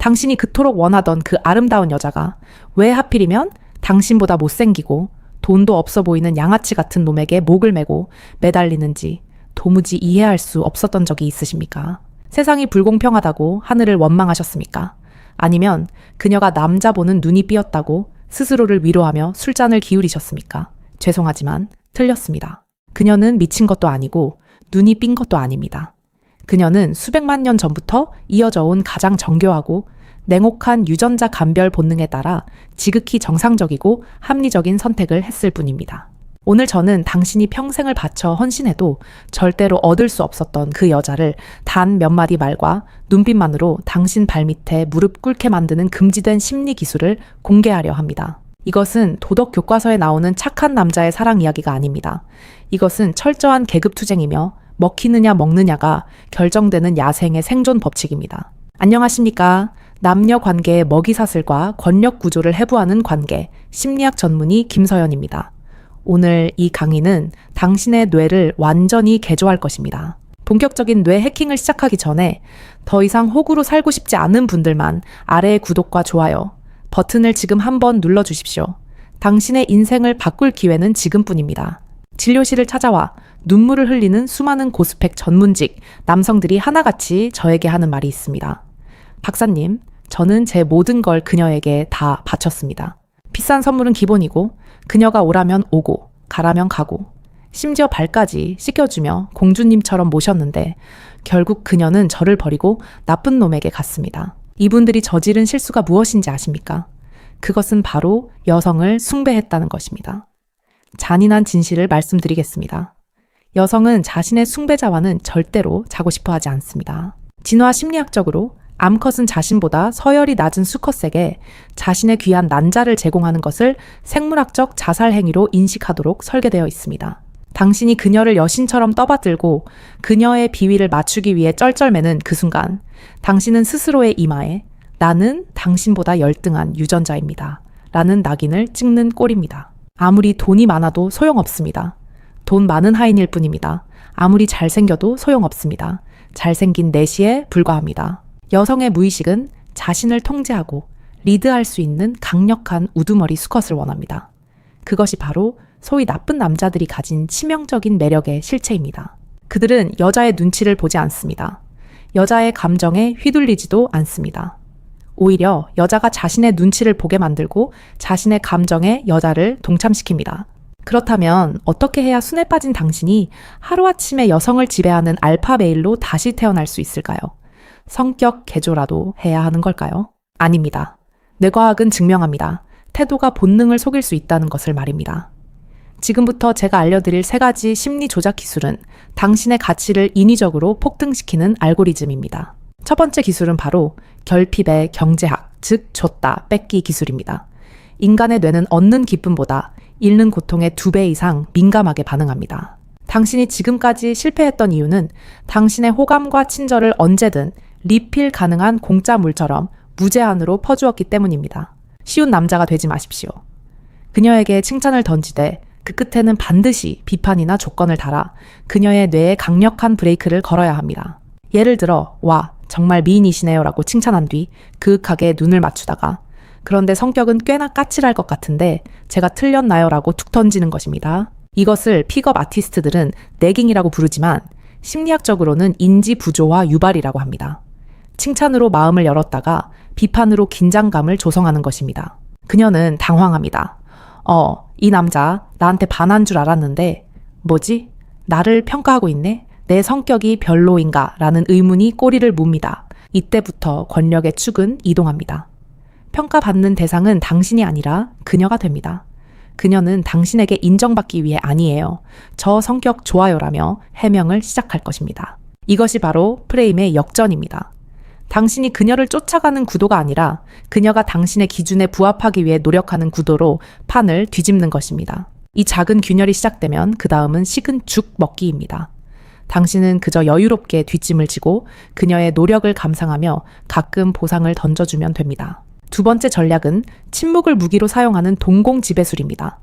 당신이 그토록 원하던 그 아름다운 여자가 왜 하필이면 당신보다 못생기고 돈도 없어 보이는 양아치 같은 놈에게 목을 메고 매달리는지 도무지 이해할 수 없었던 적이 있으십니까? 세상이 불공평하다고 하늘을 원망하셨습니까? 아니면 그녀가 남자 보는 눈이 삐었다고 스스로를 위로하며 술잔을 기울이셨습니까? 죄송하지만 틀렸습니다. 그녀는 미친 것도 아니고 눈이 삔 것도 아닙니다. 그녀는 수백만 년 전부터 이어져 온 가장 정교하고 냉혹한 유전자 감별 본능에 따라 지극히 정상적이고 합리적인 선택을 했을 뿐입니다. 오늘 저는 당신이 평생을 바쳐 헌신해도 절대로 얻을 수 없었던 그 여자를 단 몇 마디 말과 눈빛만으로 당신 발밑에 무릎 꿇게 만드는 금지된 심리 기술을 공개하려 합니다. 이것은 도덕 교과서에 나오는 착한 남자의 사랑 이야기가 아닙니다. 이것은 철저한 계급 투쟁이며 먹히느냐 먹느냐가 결정되는 야생의 생존 법칙입니다. 안녕하십니까? 남녀 관계의 먹이 사슬과 권력 구조를 해부하는 관계, 심리학 전문의 김서연입니다. 오늘 이 강의는 당신의 뇌를 완전히 개조할 것입니다. 본격적인 뇌 해킹을 시작하기 전에 더 이상 호구로 살고 싶지 않은 분들만 아래의 구독과 좋아요, 버튼을 지금 한번 눌러 주십시오. 당신의 인생을 바꿀 기회는 지금뿐입니다. 진료실을 찾아와 눈물을 흘리는 수많은 고스펙 전문직 남성들이 하나같이 저에게 하는 말이 있습니다. 박사님, 저는 제 모든 걸 그녀에게 다 바쳤습니다. 비싼 선물은 기본이고, 그녀가 오라면 오고, 가라면 가고, 심지어 발까지 씻겨주며 공주님처럼 모셨는데, 결국 그녀는 저를 버리고 나쁜 놈에게 갔습니다. 이분들이 저지른 실수가 무엇인지 아십니까? 그것은 바로 여성을 숭배했다는 것입니다. 잔인한 진실을 말씀드리겠습니다. 여성은 자신의 숭배자와는 절대로 자고 싶어 하지 않습니다. 진화 심리학적으로 암컷은 자신보다 서열이 낮은 수컷에게 자신의 귀한 난자를 제공하는 것을 생물학적 자살 행위로 인식하도록 설계되어 있습니다. 당신이 그녀를 여신처럼 떠받들고 그녀의 비위를 맞추기 위해 쩔쩔매는 그 순간 당신은 스스로의 이마에 나는 당신보다 열등한 유전자입니다. 라는 낙인을 찍는 꼴입니다. 아무리 돈이 많아도 소용없습니다. 돈 많은 하인일 뿐입니다. 아무리 잘생겨도 소용없습니다. 잘생긴 내시에 불과합니다. 여성의 무의식은 자신을 통제하고 리드할 수 있는 강력한 우두머리 수컷을 원합니다. 그것이 바로 소위 나쁜 남자들이 가진 치명적인 매력의 실체입니다. 그들은 여자의 눈치를 보지 않습니다. 여자의 감정에 휘둘리지도 않습니다. 오히려 여자가 자신의 눈치를 보게 만들고 자신의 감정에 여자를 동참시킵니다. 그렇다면 어떻게 해야 순에 빠진 당신이 하루아침에 여성을 지배하는 알파 메일로 다시 태어날 수 있을까요? 성격 개조라도 해야 하는 걸까요? 아닙니다. 뇌과학은 증명합니다. 태도가 본능을 속일 수 있다는 것을 말입니다. 지금부터 제가 알려드릴 세 가지 심리 조작 기술은 당신의 가치를 인위적으로 폭등시키는 알고리즘입니다. 첫 번째 기술은 바로 결핍의 경제학, 즉 줬다, 뺏기 기술입니다. 인간의 뇌는 얻는 기쁨보다 잃는 고통의 두 배 이상 민감하게 반응합니다. 당신이 지금까지 실패했던 이유는 당신의 호감과 친절을 언제든 리필 가능한 공짜 물처럼 무제한으로 퍼주었기 때문입니다. 쉬운 남자가 되지 마십시오. 그녀에게 칭찬을 던지되 그 끝에는 반드시 비판이나 조건을 달아 그녀의 뇌에 강력한 브레이크를 걸어야 합니다. 예를 들어, 와, 정말 미인이시네요 라고 칭찬한 뒤 그윽하게 눈을 맞추다가 그런데 성격은 꽤나 까칠할 것 같은데 제가 틀렸나요? 라고 툭 던지는 것입니다. 이것을 픽업 아티스트들은 내깅이라고 부르지만 심리학적으로는 인지 부조화 유발이라고 합니다. 칭찬으로 마음을 열었다가 비판으로 긴장감을 조성하는 것입니다. 그녀는 당황합니다. 어, 이 남자 나한테 반한 줄 알았는데 뭐지? 나를 평가하고 있네? 내 성격이 별로인가? 라는 의문이 꼬리를 뭅니다. 이때부터 권력의 축은 이동합니다. 평가받는 대상은 당신이 아니라 그녀가 됩니다. 그녀는 당신에게 인정받기 위해 아니에요. 저 성격 좋아요라며 해명을 시작할 것입니다. 이것이 바로 프레임의 역전입니다. 당신이 그녀를 쫓아가는 구도가 아니라 그녀가 당신의 기준에 부합하기 위해 노력하는 구도로 판을 뒤집는 것입니다. 이 작은 균열이 시작되면 그 다음은 식은 죽 먹기입니다. 당신은 그저 여유롭게 뒷짐을 지고 그녀의 노력을 감상하며 가끔 보상을 던져주면 됩니다. 두 번째 전략은 침묵을 무기로 사용하는 동공 지배술입니다.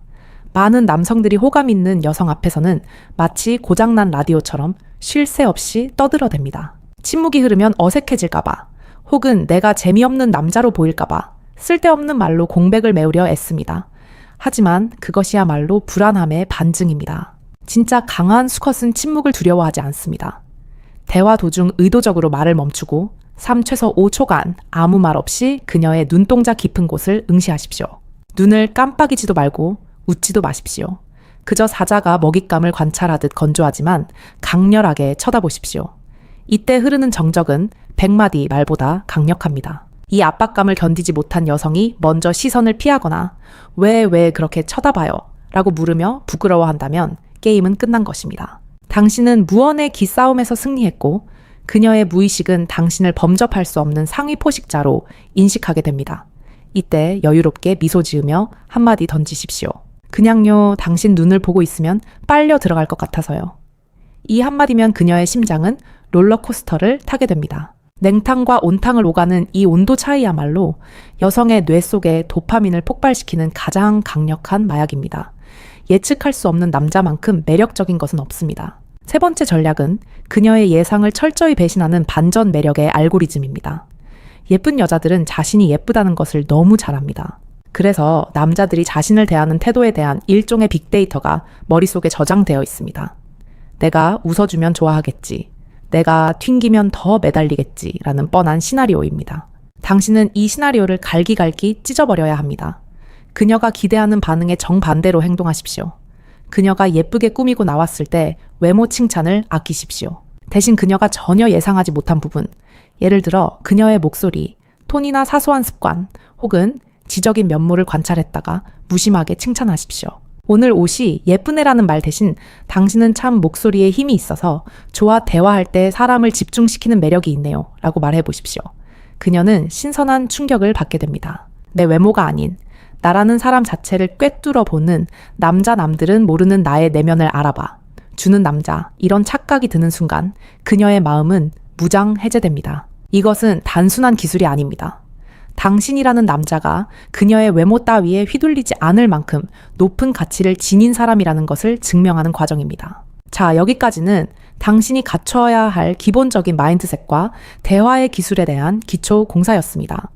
많은 남성들이 호감 있는 여성 앞에서는 마치 고장난 라디오처럼 쉴 새 없이 떠들어댑니다. 침묵이 흐르면 어색해질까봐 혹은 내가 재미없는 남자로 보일까봐 쓸데없는 말로 공백을 메우려 애씁니다. 하지만 그것이야말로 불안함의 반증입니다. 진짜 강한 수컷은 침묵을 두려워하지 않습니다. 대화 도중 의도적으로 말을 멈추고 3 최소 5초간 아무 말 없이 그녀의 눈동자 깊은 곳을 응시하십시오. 눈을 깜빡이지도 말고 웃지도 마십시오. 그저 사자가 먹잇감을 관찰하듯 건조하지만 강렬하게 쳐다보십시오. 이때 흐르는 정적은 100마디 말보다 강력합니다. 이 압박감을 견디지 못한 여성이 먼저 시선을 피하거나 왜, 왜 그렇게 쳐다봐요? 라고 물으며 부끄러워한다면 게임은 끝난 것입니다. 당신은 무언의 기싸움에서 승리했고 그녀의 무의식은 당신을 범접할 수 없는 상위 포식자로 인식하게 됩니다. 이때 여유롭게 미소 지으며 한마디 던지십시오. 그냥요, 당신 눈을 보고 있으면 빨려 들어갈 것 같아서요. 이 한마디면 그녀의 심장은 롤러코스터를 타게 됩니다. 냉탕과 온탕을 오가는 이 온도 차이야말로 여성의 뇌 속에 도파민을 폭발시키는 가장 강력한 마약입니다. 예측할 수 없는 남자만큼 매력적인 것은 없습니다. 세 번째 전략은 그녀의 예상을 철저히 배신하는 반전 매력의 알고리즘입니다. 예쁜 여자들은 자신이 예쁘다는 것을 너무 잘합니다. 그래서 남자들이 자신을 대하는 태도에 대한 일종의 빅데이터가 머릿속에 저장되어 있습니다. 내가 웃어주면 좋아하겠지. 내가 튕기면 더 매달리겠지. 라는 뻔한 시나리오입니다. 당신은 이 시나리오를 갈기갈기 찢어버려야 합니다. 그녀가 기대하는 반응에 정반대로 행동하십시오. 그녀가 예쁘게 꾸미고 나왔을 때 외모 칭찬을 아끼십시오. 대신 그녀가 전혀 예상하지 못한 부분, 예를 들어 그녀의 목소리, 톤이나 사소한 습관, 혹은 지적인 면모를 관찰했다가 무심하게 칭찬하십시오. 오늘 옷이 예쁘네라는 말 대신 당신은 참 목소리에 힘이 있어서 저와 대화할 때 사람을 집중시키는 매력이 있네요. 라고 말해 보십시오. 그녀는 신선한 충격을 받게 됩니다. 내 외모가 아닌 나라는 사람 자체를 꿰뚫어 보는 남자 남들은 모르는 나의 내면을 알아봐. 주는 남자. 이런 착각이 드는 순간 그녀의 마음은 무장 해제됩니다. 이것은 단순한 기술이 아닙니다. 당신이라는 남자가 그녀의 외모 따위에 휘둘리지 않을 만큼 높은 가치를 지닌 사람이라는 것을 증명하는 과정입니다. 자, 여기까지는 당신이 갖춰야 할 기본적인 마인드셋과 대화의 기술에 대한 기초 공사였습니다.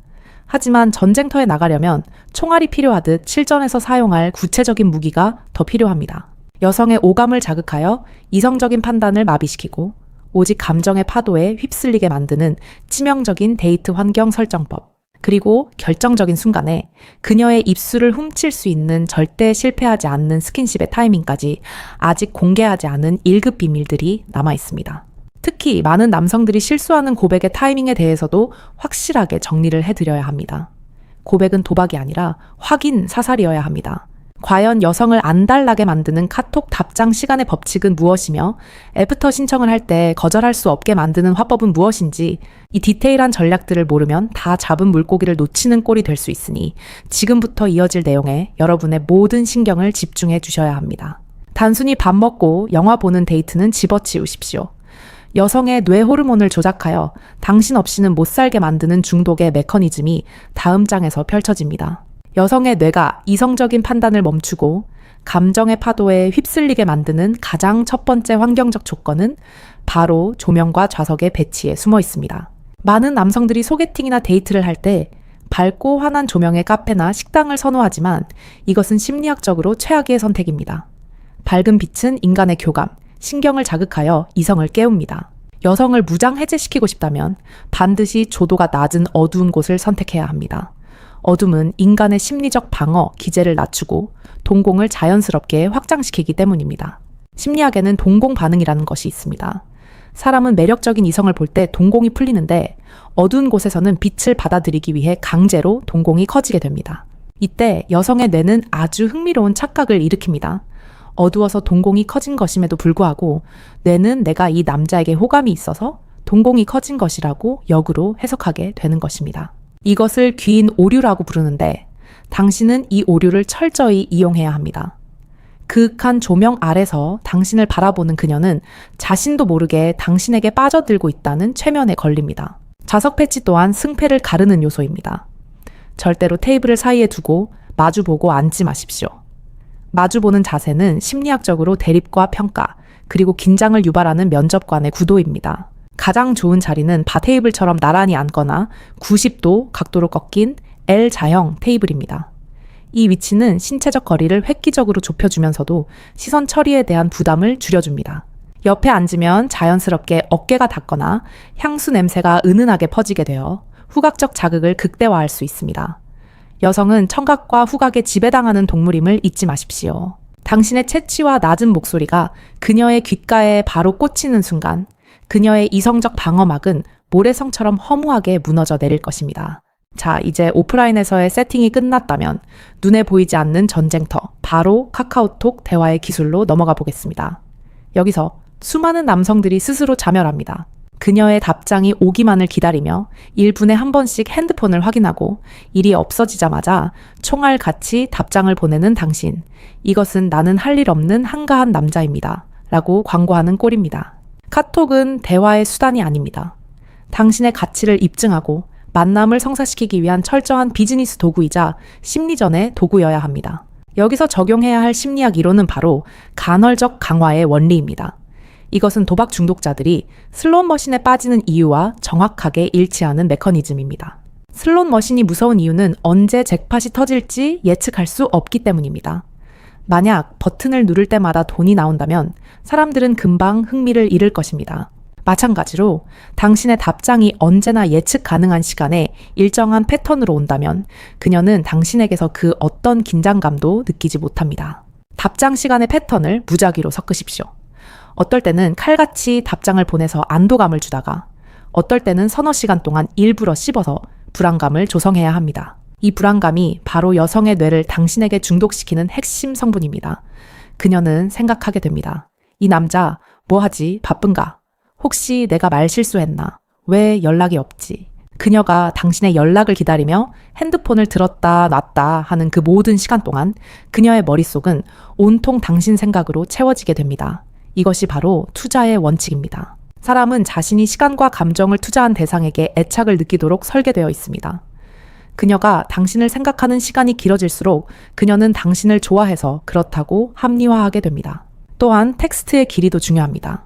하지만 전쟁터에 나가려면 총알이 필요하듯 실전에서 사용할 구체적인 무기가 더 필요합니다. 여성의 오감을 자극하여 이성적인 판단을 마비시키고 오직 감정의 파도에 휩쓸리게 만드는 치명적인 데이트 환경 설정법. 그리고 결정적인 순간에 그녀의 입술을 훔칠 수 있는 절대 실패하지 않는 스킨십의 타이밍까지 아직 공개하지 않은 1급 비밀들이 남아 있습니다. 특히 많은 남성들이 실수하는 고백의 타이밍에 대해서도 확실하게 정리를 해드려야 합니다. 고백은 도박이 아니라 확인 사살이어야 합니다. 과연 여성을 안달나게 만드는 카톡 답장 시간의 법칙은 무엇이며 애프터 신청을 할 때 거절할 수 없게 만드는 화법은 무엇인지 이 디테일한 전략들을 모르면 다 잡은 물고기를 놓치는 꼴이 될 수 있으니 지금부터 이어질 내용에 여러분의 모든 신경을 집중해 주셔야 합니다. 단순히 밥 먹고 영화 보는 데이트는 집어치우십시오. 여성의 뇌 호르몬을 조작하여 당신 없이는 못 살게 만드는 중독의 메커니즘이 다음 장에서 펼쳐집니다. 여성의 뇌가 이성적인 판단을 멈추고 감정의 파도에 휩쓸리게 만드는 가장 첫 번째 환경적 조건은 바로 조명과 좌석의 배치에 숨어 있습니다. 많은 남성들이 소개팅이나 데이트를 할 때 밝고 환한 조명의 카페나 식당을 선호하지만 이것은 심리학적으로 최악의 선택입니다. 밝은 빛은 인간의 교감, 신경을 자극하여 이성을 깨웁니다. 여성을 무장 해제시키고 싶다면 반드시 조도가 낮은 어두운 곳을 선택해야 합니다. 어둠은 인간의 심리적 방어, 기제를 낮추고 동공을 자연스럽게 확장시키기 때문입니다. 심리학에는 동공 반응이라는 것이 있습니다. 사람은 매력적인 이성을 볼 때 동공이 풀리는데 어두운 곳에서는 빛을 받아들이기 위해 강제로 동공이 커지게 됩니다. 이때 여성의 뇌는 아주 흥미로운 착각을 일으킵니다. 어두워서 동공이 커진 것임에도 불구하고 뇌는 내가 이 남자에게 호감이 있어서 동공이 커진 것이라고 역으로 해석하게 되는 것입니다. 이것을 귀인 오류라고 부르는데 당신은 이 오류를 철저히 이용해야 합니다. 그윽한 조명 아래서 당신을 바라보는 그녀는 자신도 모르게 당신에게 빠져들고 있다는 최면에 걸립니다. 자석 패치 또한 승패를 가르는 요소입니다. 절대로 테이블을 사이에 두고 마주보고 앉지 마십시오. 마주보는 자세는 심리학적으로 대립과 평가, 그리고 긴장을 유발하는 면접관의 구도입니다. 가장 좋은 자리는 바 테이블처럼 나란히 앉거나 90도 각도로 꺾인 L자형 테이블입니다. 이 위치는 신체적 거리를 획기적으로 좁혀주면서도 시선 처리에 대한 부담을 줄여줍니다. 옆에 앉으면 자연스럽게 어깨가 닿거나 향수 냄새가 은은하게 퍼지게 되어 후각적 자극을 극대화할 수 있습니다. 여성은 청각과 후각에 지배당하는 동물임을 잊지 마십시오. 당신의 채취와 낮은 목소리가 그녀의 귓가에 바로 꽂히는 순간 그녀의 이성적 방어막은 모래성처럼 허무하게 무너져 내릴 것입니다. 자, 이제 오프라인에서의 세팅이 끝났다면 눈에 보이지 않는 전쟁터, 바로 카카오톡 대화의 기술로 넘어가 보겠습니다. 여기서 수많은 남성들이 스스로 자멸합니다. 그녀의 답장이 오기만을 기다리며 1분에 한 번씩 핸드폰을 확인하고 일이 없어지자마자 총알 같이 답장을 보내는 당신. 이것은 나는 할 일 없는 한가한 남자입니다. 라고 광고하는 꼴입니다. 카톡은 대화의 수단이 아닙니다. 당신의 가치를 입증하고 만남을 성사시키기 위한 철저한 비즈니스 도구이자 심리전의 도구여야 합니다. 여기서 적용해야 할 심리학 이론은 바로 간헐적 강화의 원리입니다. 이것은 도박 중독자들이 슬롯 머신에 빠지는 이유와 정확하게 일치하는 메커니즘입니다. 슬롯 머신이 무서운 이유는 언제 잭팟이 터질지 예측할 수 없기 때문입니다. 만약 버튼을 누를 때마다 돈이 나온다면 사람들은 금방 흥미를 잃을 것입니다. 마찬가지로 당신의 답장이 언제나 예측 가능한 시간에 일정한 패턴으로 온다면 그녀는 당신에게서 그 어떤 긴장감도 느끼지 못합니다. 답장 시간의 패턴을 무작위로 섞으십시오. 어떨 때는 칼같이 답장을 보내서 안도감을 주다가 어떨 때는 서너 시간 동안 일부러 씹어서 불안감을 조성해야 합니다. 이 불안감이 바로 여성의 뇌를 당신에게 중독시키는 핵심 성분입니다. 그녀는 생각하게 됩니다. 이 남자, 뭐 하지? 바쁜가? 혹시 내가 말 실수했나? 왜 연락이 없지? 그녀가 당신의 연락을 기다리며 핸드폰을 들었다 놨다 하는 그 모든 시간 동안 그녀의 머릿속은 온통 당신 생각으로 채워지게 됩니다. 이것이 바로 투자의 원칙입니다. 사람은 자신이 시간과 감정을 투자한 대상에게 애착을 느끼도록 설계되어 있습니다. 그녀가 당신을 생각하는 시간이 길어질수록 그녀는 당신을 좋아해서 그렇다고 합리화하게 됩니다. 또한 텍스트의 길이도 중요합니다.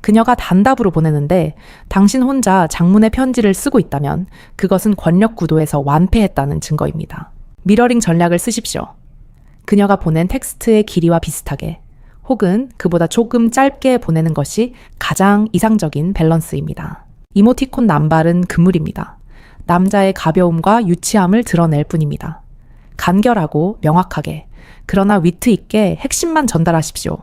그녀가 단답으로 보내는데 당신 혼자 장문의 편지를 쓰고 있다면 그것은 권력 구도에서 완패했다는 증거입니다. 미러링 전략을 쓰십시오. 그녀가 보낸 텍스트의 길이와 비슷하게 혹은 그보다 조금 짧게 보내는 것이 가장 이상적인 밸런스입니다. 이모티콘 남발은 금물입니다. 남자의 가벼움과 유치함을 드러낼 뿐입니다. 간결하고 명확하게, 그러나 위트 있게 핵심만 전달하십시오.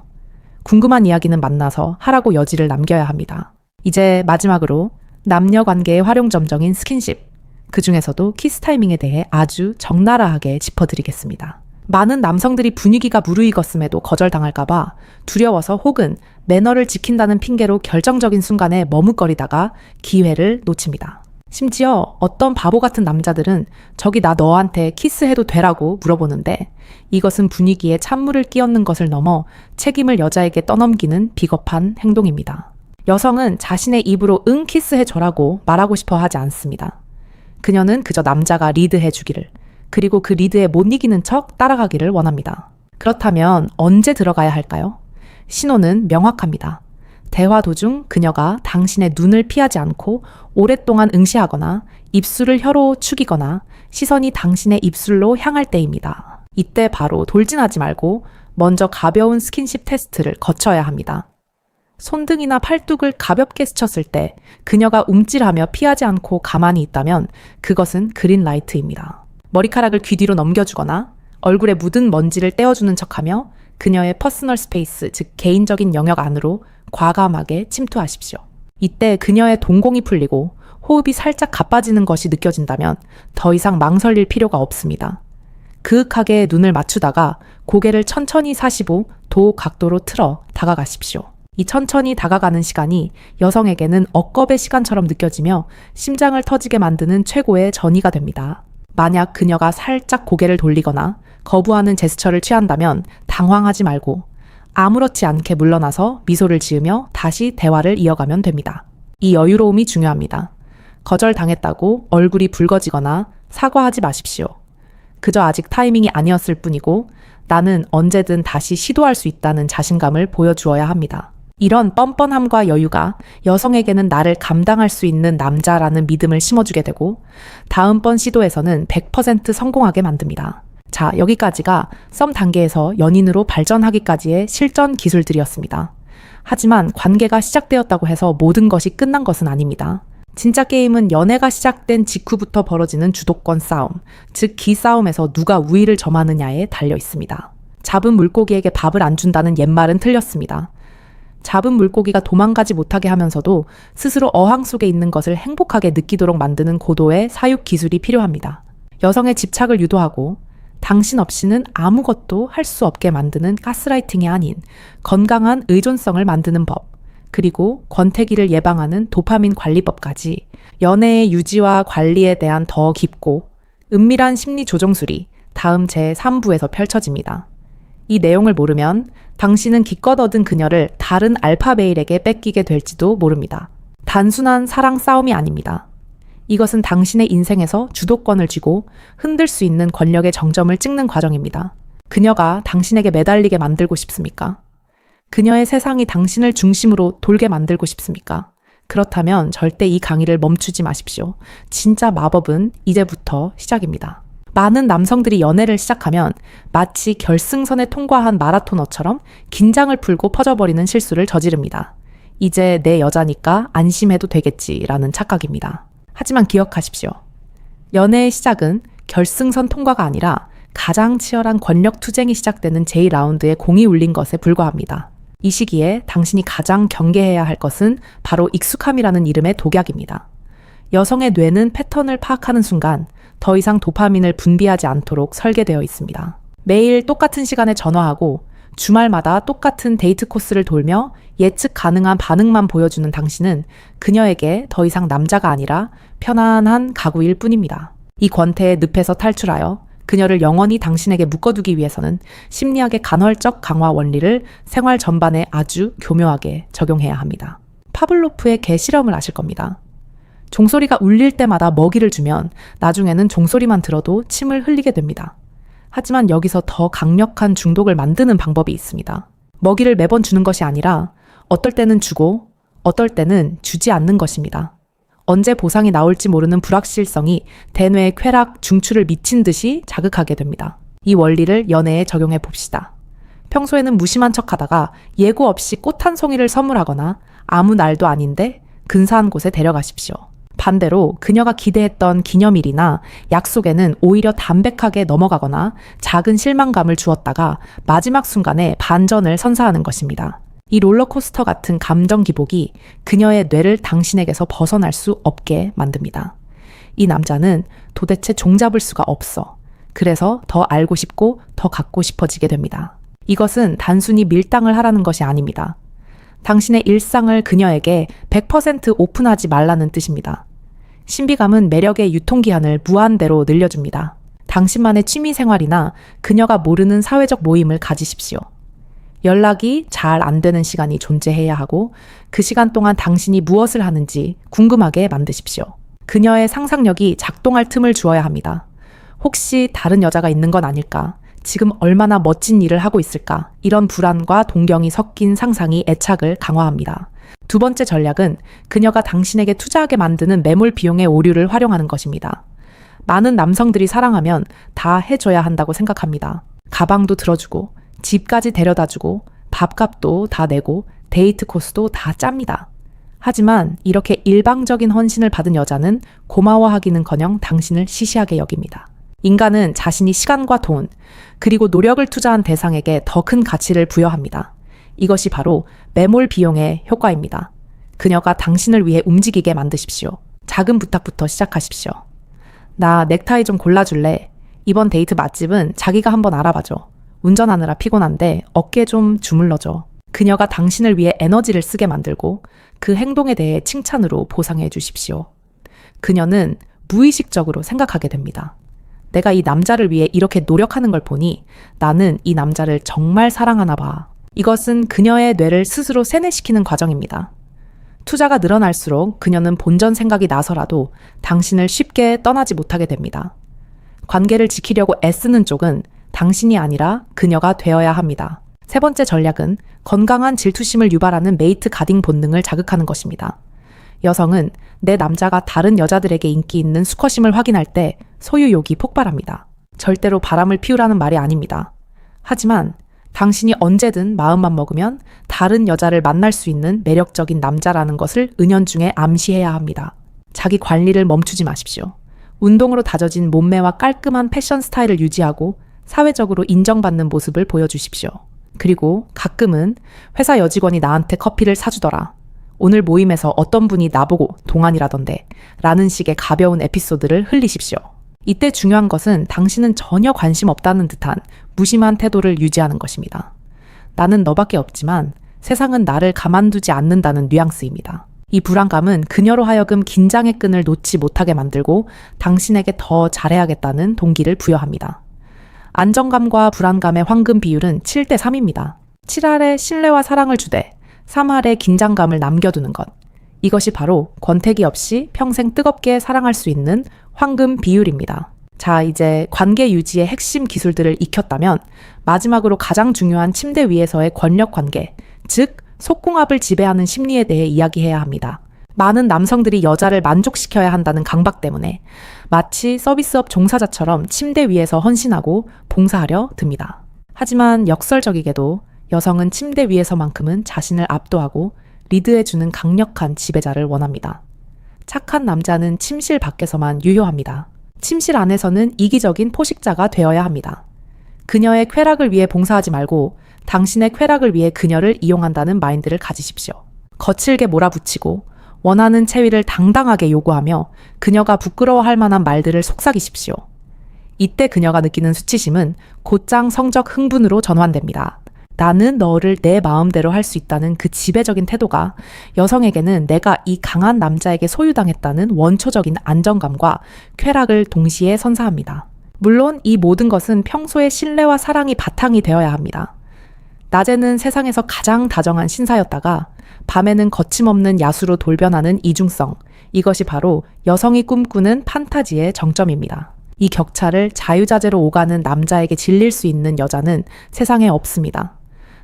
궁금한 이야기는 만나서 하라고 여지를 남겨야 합니다. 이제 마지막으로 남녀 관계의 활용 점정인 스킨십. 그 중에서도 키스 타이밍에 대해 아주 적나라하게 짚어드리겠습니다. 많은 남성들이 분위기가 무르익었음에도 거절당할까봐 두려워서 혹은 매너를 지킨다는 핑계로 결정적인 순간에 머뭇거리다가 기회를 놓칩니다. 심지어 어떤 바보 같은 남자들은 저기 나 너한테 키스해도 되라고 물어보는데 이것은 분위기에 찬물을 끼얹는 것을 넘어 책임을 여자에게 떠넘기는 비겁한 행동입니다. 여성은 자신의 입으로 응 키스해줘라고 말하고 싶어 하지 않습니다. 그녀는 그저 남자가 리드해 주기를, 그리고 그 리드에 못 이기는 척 따라가기를 원합니다. 그렇다면 언제 들어가야 할까요? 신호는 명확합니다. 대화 도중 그녀가 당신의 눈을 피하지 않고 오랫동안 응시하거나 입술을 혀로 축이거나 시선이 당신의 입술로 향할 때입니다. 이때 바로 돌진하지 말고 먼저 가벼운 스킨십 테스트를 거쳐야 합니다. 손등이나 팔뚝을 가볍게 스쳤을 때 그녀가 움찔하며 피하지 않고 가만히 있다면 그것은 그린 라이트입니다. 머리카락을 귀 뒤로 넘겨주거나 얼굴에 묻은 먼지를 떼어주는 척하며 그녀의 퍼스널 스페이스, 즉 개인적인 영역 안으로 과감하게 침투하십시오. 이때 그녀의 동공이 풀리고 호흡이 살짝 가빠지는 것이 느껴진다면 더 이상 망설일 필요가 없습니다. 그윽하게 눈을 맞추다가 고개를 천천히 사시고 도 각도로 틀어 다가가십시오. 이 천천히 다가가는 시간이 여성에게는 억겁의 시간처럼 느껴지며 심장을 터지게 만드는 최고의 전이가 됩니다. 만약 그녀가 살짝 고개를 돌리거나 거부하는 제스처를 취한다면 당황하지 말고 아무렇지 않게 물러나서 미소를 지으며 다시 대화를 이어가면 됩니다. 이 여유로움이 중요합니다. 거절당했다고 얼굴이 붉어지거나 사과하지 마십시오. 그저 아직 타이밍이 아니었을 뿐이고 나는 언제든 다시 시도할 수 있다는 자신감을 보여주어야 합니다. 이런 뻔뻔함과 여유가 여성에게는 나를 감당할 수 있는 남자라는 믿음을 심어주게 되고 다음번 시도에서는 100% 성공하게 만듭니다. 자, 여기까지가 썸 단계에서 연인으로 발전하기까지의 실전 기술들이었습니다. 하지만 관계가 시작되었다고 해서 모든 것이 끝난 것은 아닙니다. 진짜 게임은 연애가 시작된 직후부터 벌어지는 주도권 싸움, 즉 기싸움에서 누가 우위를 점하느냐에 달려 있습니다. 잡은 물고기에게 밥을 안 준다는 옛말은 틀렸습니다. 잡은 물고기가 도망가지 못하게 하면서도 스스로 어항 속에 있는 것을 행복하게 느끼도록 만드는 고도의 사육 기술이 필요합니다. 여성의 집착을 유도하고 당신 없이는 아무것도 할 수 없게 만드는 가스라이팅이 아닌 건강한 의존성을 만드는 법, 그리고 권태기를 예방하는 도파민 관리법까지 연애의 유지와 관리에 대한 더 깊고 은밀한 심리 조정술이 다음 제 3부에서 펼쳐집니다. 이 내용을 모르면 당신은 기껏 얻은 그녀를 다른 알파 메일에게 뺏기게 될지도 모릅니다. 단순한 사랑 싸움이 아닙니다. 이것은 당신의 인생에서 주도권을 쥐고 흔들 수 있는 권력의 정점을 찍는 과정입니다. 그녀가 당신에게 매달리게 만들고 싶습니까? 그녀의 세상이 당신을 중심으로 돌게 만들고 싶습니까? 그렇다면 절대 이 강의를 멈추지 마십시오. 진짜 마법은 이제부터 시작입니다. 많은 남성들이 연애를 시작하면 마치 결승선에 통과한 마라토너처럼 긴장을 풀고 퍼져버리는 실수를 저지릅니다. 이제 내 여자니까 안심해도 되겠지라는 착각입니다. 하지만 기억하십시오. 연애의 시작은 결승선 통과가 아니라 가장 치열한 권력 투쟁이 시작되는 제2라운드에 공이 울린 것에 불과합니다. 이 시기에 당신이 가장 경계해야 할 것은 바로 익숙함이라는 이름의 독약입니다. 여성의 뇌는 패턴을 파악하는 순간 더 이상 도파민을 분비하지 않도록 설계되어 있습니다. 매일 똑같은 시간에 전화하고 주말마다 똑같은 데이트 코스를 돌며 예측 가능한 반응만 보여주는 당신은 그녀에게 더 이상 남자가 아니라 편안한 가구일 뿐입니다. 이 권태의 늪에서 탈출하여 그녀를 영원히 당신에게 묶어두기 위해서는 심리학의 간헐적 강화 원리를 생활 전반에 아주 교묘하게 적용해야 합니다. 파블로프의 개 실험을 아실 겁니다. 종소리가 울릴 때마다 먹이를 주면 나중에는 종소리만 들어도 침을 흘리게 됩니다. 하지만 여기서 더 강력한 중독을 만드는 방법이 있습니다. 먹이를 매번 주는 것이 아니라 어떨 때는 주고 어떨 때는 주지 않는 것입니다. 언제 보상이 나올지 모르는 불확실성이 대뇌의 쾌락, 중추를 미친 듯이 자극하게 됩니다. 이 원리를 연애에 적용해 봅시다. 평소에는 무심한 척 하다가 예고 없이 꽃 한 송이를 선물하거나 아무 날도 아닌데 근사한 곳에 데려가십시오. 반대로 그녀가 기대했던 기념일이나 약속에는 오히려 담백하게 넘어가거나 작은 실망감을 주었다가 마지막 순간에 반전을 선사하는 것입니다. 이 롤러코스터 같은 감정 기복이 그녀의 뇌를 당신에게서 벗어날 수 없게 만듭니다. 이 남자는 도대체 종잡을 수가 없어. 그래서 더 알고 싶고 더 갖고 싶어지게 됩니다. 이것은 단순히 밀당을 하라는 것이 아닙니다. 당신의 일상을 그녀에게 100% 오픈하지 말라는 뜻입니다. 신비감은 매력의 유통기한을 무한대로 늘려줍니다. 당신만의 취미 생활이나 그녀가 모르는 사회적 모임을 가지십시오. 연락이 잘 안 되는 시간이 존재해야 하고 그 시간 동안 당신이 무엇을 하는지 궁금하게 만드십시오. 그녀의 상상력이 작동할 틈을 주어야 합니다. 혹시 다른 여자가 있는 건 아닐까? 지금 얼마나 멋진 일을 하고 있을까? 이런 불안과 동경이 섞인 상상이 애착을 강화합니다. 두 번째 전략은 그녀가 당신에게 투자하게 만드는 매몰 비용의 오류를 활용하는 것입니다. 많은 남성들이 사랑하면 다 해줘야 한다고 생각합니다. 가방도 들어주고, 집까지 데려다 주고, 밥값도 다 내고, 데이트 코스도 다 짭니다. 하지만 이렇게 일방적인 헌신을 받은 여자는 고마워하기는 커녕 당신을 시시하게 여깁니다. 인간은 자신이 시간과 돈, 그리고 노력을 투자한 대상에게 더 큰 가치를 부여합니다. 이것이 바로 매몰 비용의 효과입니다. 그녀가 당신을 위해 움직이게 만드십시오. 작은 부탁부터 시작하십시오. 나 넥타이 좀 골라줄래? 이번 데이트 맛집은 자기가 한번 알아봐줘. 운전하느라 피곤한데 어깨 좀 주물러줘. 그녀가 당신을 위해 에너지를 쓰게 만들고 그 행동에 대해 칭찬으로 보상해 주십시오. 그녀는 무의식적으로 생각하게 됩니다. 내가 이 남자를 위해 이렇게 노력하는 걸 보니 나는 이 남자를 정말 사랑하나 봐. 이것은 그녀의 뇌를 스스로 세뇌시키는 과정입니다. 투자가 늘어날수록 그녀는 본전 생각이 나서라도 당신을 쉽게 떠나지 못하게 됩니다. 관계를 지키려고 애쓰는 쪽은 당신이 아니라 그녀가 되어야 합니다. 세 번째 전략은 건강한 질투심을 유발하는 메이트 가딩 본능을 자극하는 것입니다. 여성은 내 남자가 다른 여자들에게 인기 있는 수컷임을 확인할 때 소유욕이 폭발합니다. 절대로 바람을 피우라는 말이 아닙니다. 하지만 당신이 언제든 마음만 먹으면 다른 여자를 만날 수 있는 매력적인 남자라는 것을 은연중에 암시해야 합니다. 자기 관리를 멈추지 마십시오. 운동으로 다져진 몸매와 깔끔한 패션 스타일을 유지하고 사회적으로 인정받는 모습을 보여주십시오. 그리고 가끔은 회사 여직원이 나한테 커피를 사주더라. 오늘 모임에서 어떤 분이 나보고 동안이라던데 라는 식의 가벼운 에피소드를 흘리십시오. 이때 중요한 것은 당신은 전혀 관심 없다는 듯한 무심한 태도를 유지하는 것입니다. 나는 너밖에 없지만 세상은 나를 가만두지 않는다는 뉘앙스입니다. 이 불안감은 그녀로 하여금 긴장의 끈을 놓지 못하게 만들고 당신에게 더 잘해야겠다는 동기를 부여합니다. 안정감과 불안감의 황금 비율은 7대 3입니다. 7할에 신뢰와 사랑을 주되 3할에 긴장감을 남겨두는 것. 이것이 바로 권태기 없이 평생 뜨겁게 사랑할 수 있는 황금 비율입니다. 자, 이제 관계 유지의 핵심 기술들을 익혔다면 마지막으로 가장 중요한 침대 위에서의 권력 관계, 즉 속궁합을 지배하는 심리에 대해 이야기해야 합니다. 많은 남성들이 여자를 만족시켜야 한다는 강박 때문에 마치 서비스업 종사자처럼 침대 위에서 헌신하고 봉사하려 듭니다. 하지만 역설적이게도 여성은 침대 위에서만큼은 자신을 압도하고 리드해주는 강력한 지배자를 원합니다. 착한 남자는 침실 밖에서만 유효합니다. 침실 안에서는 이기적인 포식자가 되어야 합니다. 그녀의 쾌락을 위해 봉사하지 말고 당신의 쾌락을 위해 그녀를 이용한다는 마인드를 가지십시오. 거칠게 몰아붙이고 원하는 체위를 당당하게 요구하며 그녀가 부끄러워할 만한 말들을 속삭이십시오. 이때 그녀가 느끼는 수치심은 곧장 성적 흥분으로 전환됩니다. 나는 너를 내 마음대로 할 수 있다는 그 지배적인 태도가 여성에게는 내가 이 강한 남자에게 소유당했다는 원초적인 안정감과 쾌락을 동시에 선사합니다. 물론 이 모든 것은 평소의 신뢰와 사랑이 바탕이 되어야 합니다. 낮에는 세상에서 가장 다정한 신사였다가 밤에는 거침없는 야수로 돌변하는 이중성. 이것이 바로 여성이 꿈꾸는 판타지의 정점입니다. 이 격차를 자유자재로 오가는 남자에게 질릴 수 있는 여자는 세상에 없습니다.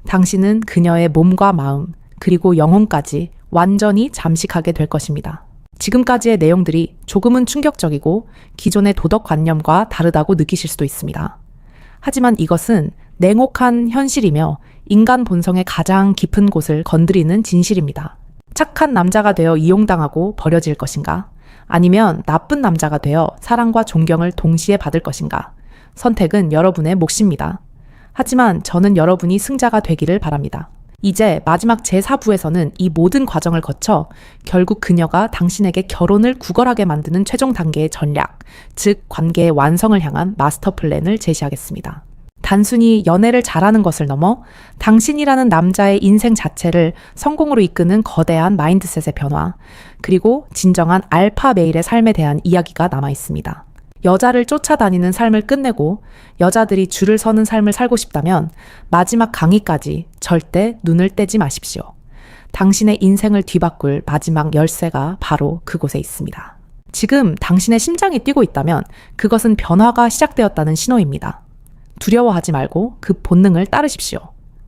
당신은 그녀의 몸과 마음, 그리고 영혼까지 완전히 잠식하게 될 것입니다. 지금까지의 내용들이 조금은 충격적이고 기존의 도덕관념과 다르다고 느끼실 수도 있습니다. 하지만 이것은 냉혹한 현실이며 인간 본성의 가장 깊은 곳을 건드리는 진실입니다. 착한 남자가 되어 이용당하고 버려질 것인가? 아니면 나쁜 남자가 되어 사랑과 존경을 동시에 받을 것인가? 선택은 여러분의 몫입니다. 하지만 저는 여러분이 승자가 되기를 바랍니다. 이제 마지막 제4부에서는 이 모든 과정을 거쳐 결국 그녀가 당신에게 결혼을 구걸하게 만드는 최종 단계의 전략, 즉 관계의 완성을 향한 마스터 플랜을 제시하겠습니다. 단순히 연애를 잘하는 것을 넘어 당신이라는 남자의 인생 자체를 성공으로 이끄는 거대한 마인드셋의 변화, 그리고 진정한 알파 메일의 삶에 대한 이야기가 남아 있습니다. 여자를 쫓아다니는 삶을 끝내고 여자들이 줄을 서는 삶을 살고 싶다면 마지막 강의까지 절대 눈을 떼지 마십시오. 당신의 인생을 뒤바꿀 마지막 열쇠가 바로 그곳에 있습니다. 지금 당신의 심장이 뛰고 있다면 그것은 변화가 시작되었다는 신호입니다. 두려워하지 말고 그 본능을 따르십시오.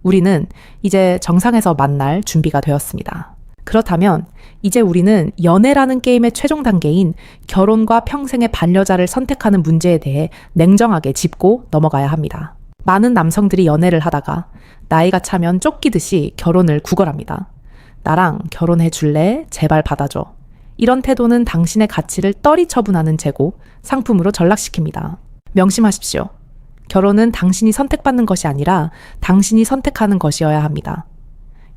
우리는 이제 정상에서 만날 준비가 되었습니다. 그렇다면 이제 우리는 연애라는 게임의 최종 단계인 결혼과 평생의 반려자를 선택하는 문제에 대해 냉정하게 짚고 넘어가야 합니다. 많은 남성들이 연애를 하다가 나이가 차면 쫓기듯이 결혼을 구걸합니다. 나랑 결혼해 줄래? 제발 받아줘. 이런 태도는 당신의 가치를 떨이 처분하는 재고, 상품으로 전락시킵니다. 명심하십시오. 결혼은 당신이 선택받는 것이 아니라 당신이 선택하는 것이어야 합니다.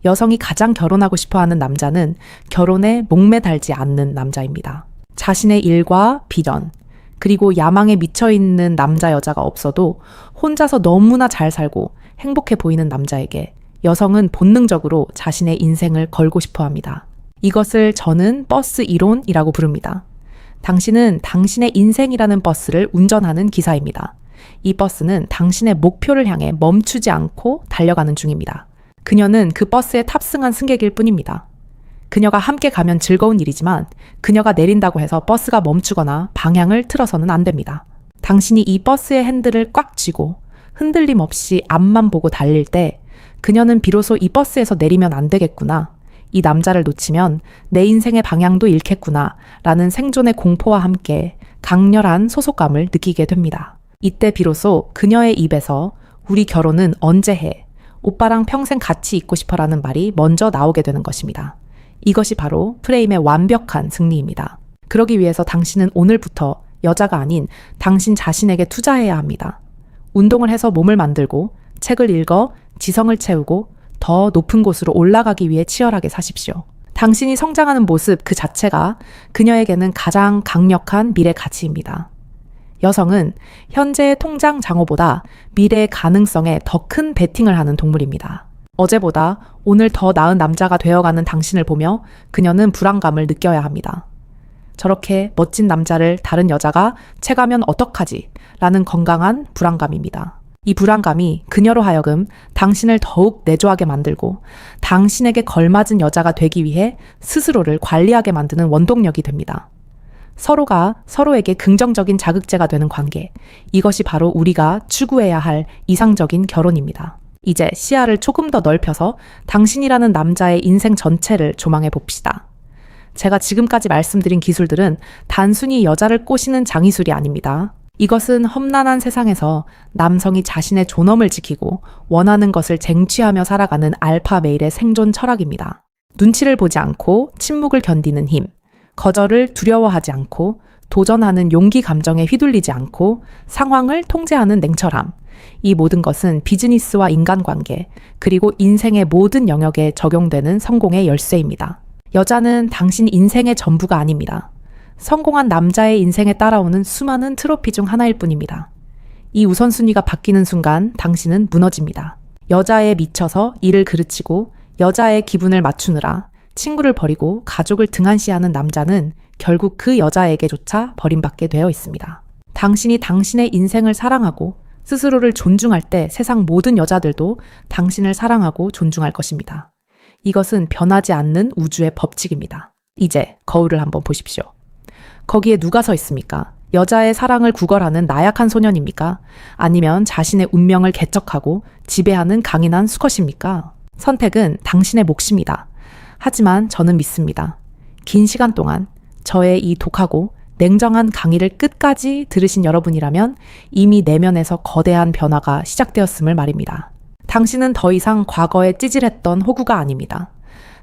여성이 가장 결혼하고 싶어 하는 남자는 결혼에 목매달지 않는 남자입니다. 자신의 일과 비전, 그리고 야망에 미쳐 있는 남자 여자가 없어도 혼자서 너무나 잘 살고 행복해 보이는 남자에게 여성은 본능적으로 자신의 인생을 걸고 싶어 합니다. 이것을 저는 버스 이론이라고 부릅니다. 당신은 당신의 인생이라는 버스를 운전하는 기사입니다. 이 버스는 당신의 목표를 향해 멈추지 않고 달려가는 중입니다. 그녀는 그 버스에 탑승한 승객일 뿐입니다. 그녀가 함께 가면 즐거운 일이지만 그녀가 내린다고 해서 버스가 멈추거나 방향을 틀어서는 안 됩니다. 당신이 이 버스의 핸들을 꽉 쥐고 흔들림 없이 앞만 보고 달릴 때 그녀는 비로소 이 버스에서 내리면 안 되겠구나. 이 남자를 놓치면 내 인생의 방향도 잃겠구나. 라는 생존의 공포와 함께 강렬한 소속감을 느끼게 됩니다. 이때 비로소 그녀의 입에서 우리 결혼은 언제 해? 오빠랑 평생 같이 있고 싶어라는 말이 먼저 나오게 되는 것입니다. 이것이 바로 프레임의 완벽한 승리입니다. 그러기 위해서 당신은 오늘부터 여자가 아닌 당신 자신에게 투자해야 합니다. 운동을 해서 몸을 만들고 책을 읽어 지성을 채우고 더 높은 곳으로 올라가기 위해 치열하게 사십시오. 당신이 성장하는 모습 그 자체가 그녀에게는 가장 강력한 미래 가치입니다. 여성은 현재의 통장 장어보다 미래의 가능성에 더 큰 베팅을 하는 동물입니다. 어제보다 오늘 더 나은 남자가 되어가는 당신을 보며 그녀는 불안감을 느껴야 합니다. 저렇게 멋진 남자를 다른 여자가 채가면 어떡하지? 라는 건강한 불안감입니다. 이 불안감이 그녀로 하여금 당신을 더욱 내조하게 만들고 당신에게 걸맞은 여자가 되기 위해 스스로를 관리하게 만드는 원동력이 됩니다. 서로가 서로에게 긍정적인 자극제가 되는 관계. 이것이 바로 우리가 추구해야 할 이상적인 결혼입니다. 이제 시야를 조금 더 넓혀서 당신이라는 남자의 인생 전체를 조망해 봅시다. 제가 지금까지 말씀드린 기술들은 단순히 여자를 꼬시는 장의술이 아닙니다. 이것은 험난한 세상에서 남성이 자신의 존엄을 지키고 원하는 것을 쟁취하며 살아가는 알파 메일의 생존 철학입니다. 눈치를 보지 않고 침묵을 견디는 힘, 거절을 두려워하지 않고 도전하는 용기 감정에 휘둘리지 않고 상황을 통제하는 냉철함. 이 모든 것은 비즈니스와 인간관계, 그리고 인생의 모든 영역에 적용되는 성공의 열쇠입니다. 여자는 당신 인생의 전부가 아닙니다. 성공한 남자의 인생에 따라오는 수많은 트로피 중 하나일 뿐입니다. 이 우선순위가 바뀌는 순간 당신은 무너집니다. 여자에 미쳐서 일을 그르치고 여자의 기분을 맞추느라 친구를 버리고 가족을 등한시하는 남자는 결국 그 여자에게조차 버림받게 되어 있습니다. 당신이 당신의 인생을 사랑하고 스스로를 존중할 때 세상 모든 여자들도 당신을 사랑하고 존중할 것입니다. 이것은 변하지 않는 우주의 법칙입니다. 이제 거울을 한번 보십시오. 거기에 누가 서 있습니까? 여자의 사랑을 구걸하는 나약한 소년입니까? 아니면 자신의 운명을 개척하고 지배하는 강인한 수컷입니까? 선택은 당신의 몫입니다. 하지만 저는 믿습니다. 긴 시간 동안 저의 이 독하고 냉정한 강의를 끝까지 들으신 여러분이라면 이미 내면에서 거대한 변화가 시작되었음을 말입니다. 당신은 더 이상 과거에 찌질했던 호구가 아닙니다.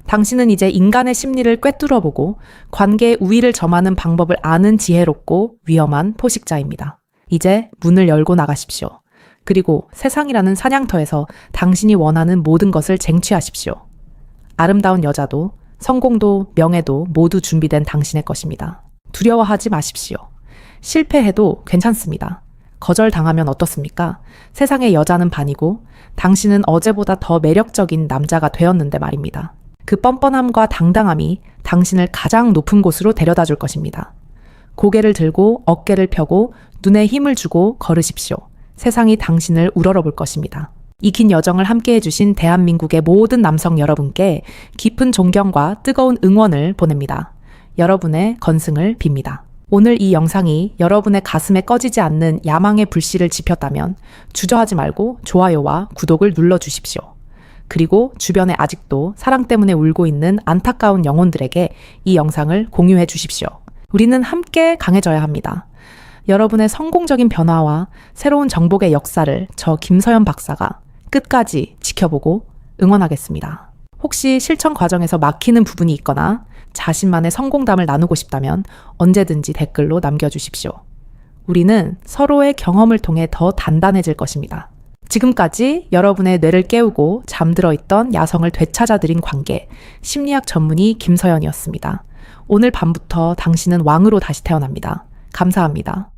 당신은 이제 인간의 심리를 꿰뚫어 보고 관계의 우위를 점하는 방법을 아는 지혜롭고 위험한 포식자입니다. 이제 문을 열고 나가십시오. 그리고 세상이라는 사냥터에서 당신이 원하는 모든 것을 쟁취하십시오. 아름다운 여자도 성공도 명예도 모두 준비된 당신의 것입니다. 두려워하지 마십시오. 실패해도 괜찮습니다. 거절당하면 어떻습니까? 세상의 여자는 반이고 당신은 어제보다 더 매력적인 남자가 되었는데 말입니다. 그 뻔뻔함과 당당함이 당신을 가장 높은 곳으로 데려다 줄 것입니다. 고개를 들고 어깨를 펴고 눈에 힘을 주고 걸으십시오. 세상이 당신을 우러러 볼 것입니다. 이 긴 여정을 함께 해주신 대한민국의 모든 남성 여러분께 깊은 존경과 뜨거운 응원을 보냅니다. 여러분의 건승을 빕니다. 오늘 이 영상이 여러분의 가슴에 꺼지지 않는 야망의 불씨를 지폈다면 주저하지 말고 좋아요와 구독을 눌러주십시오. 그리고 주변에 아직도 사랑 때문에 울고 있는 안타까운 영혼들에게 이 영상을 공유해 주십시오. 우리는 함께 강해져야 합니다. 여러분의 성공적인 변화와 새로운 정복의 역사를 저 김서연 박사가 끝까지 지켜보고 응원하겠습니다. 혹시 실천 과정에서 막히는 부분이 있거나 자신만의 성공담을 나누고 싶다면 언제든지 댓글로 남겨주십시오. 우리는 서로의 경험을 통해 더 단단해질 것입니다. 지금까지 여러분의 뇌를 깨우고 잠들어 있던 야성을 되찾아드린 관계, 심리학 전문의 김서연이었습니다. 오늘 밤부터 당신은 왕으로 다시 태어납니다. 감사합니다.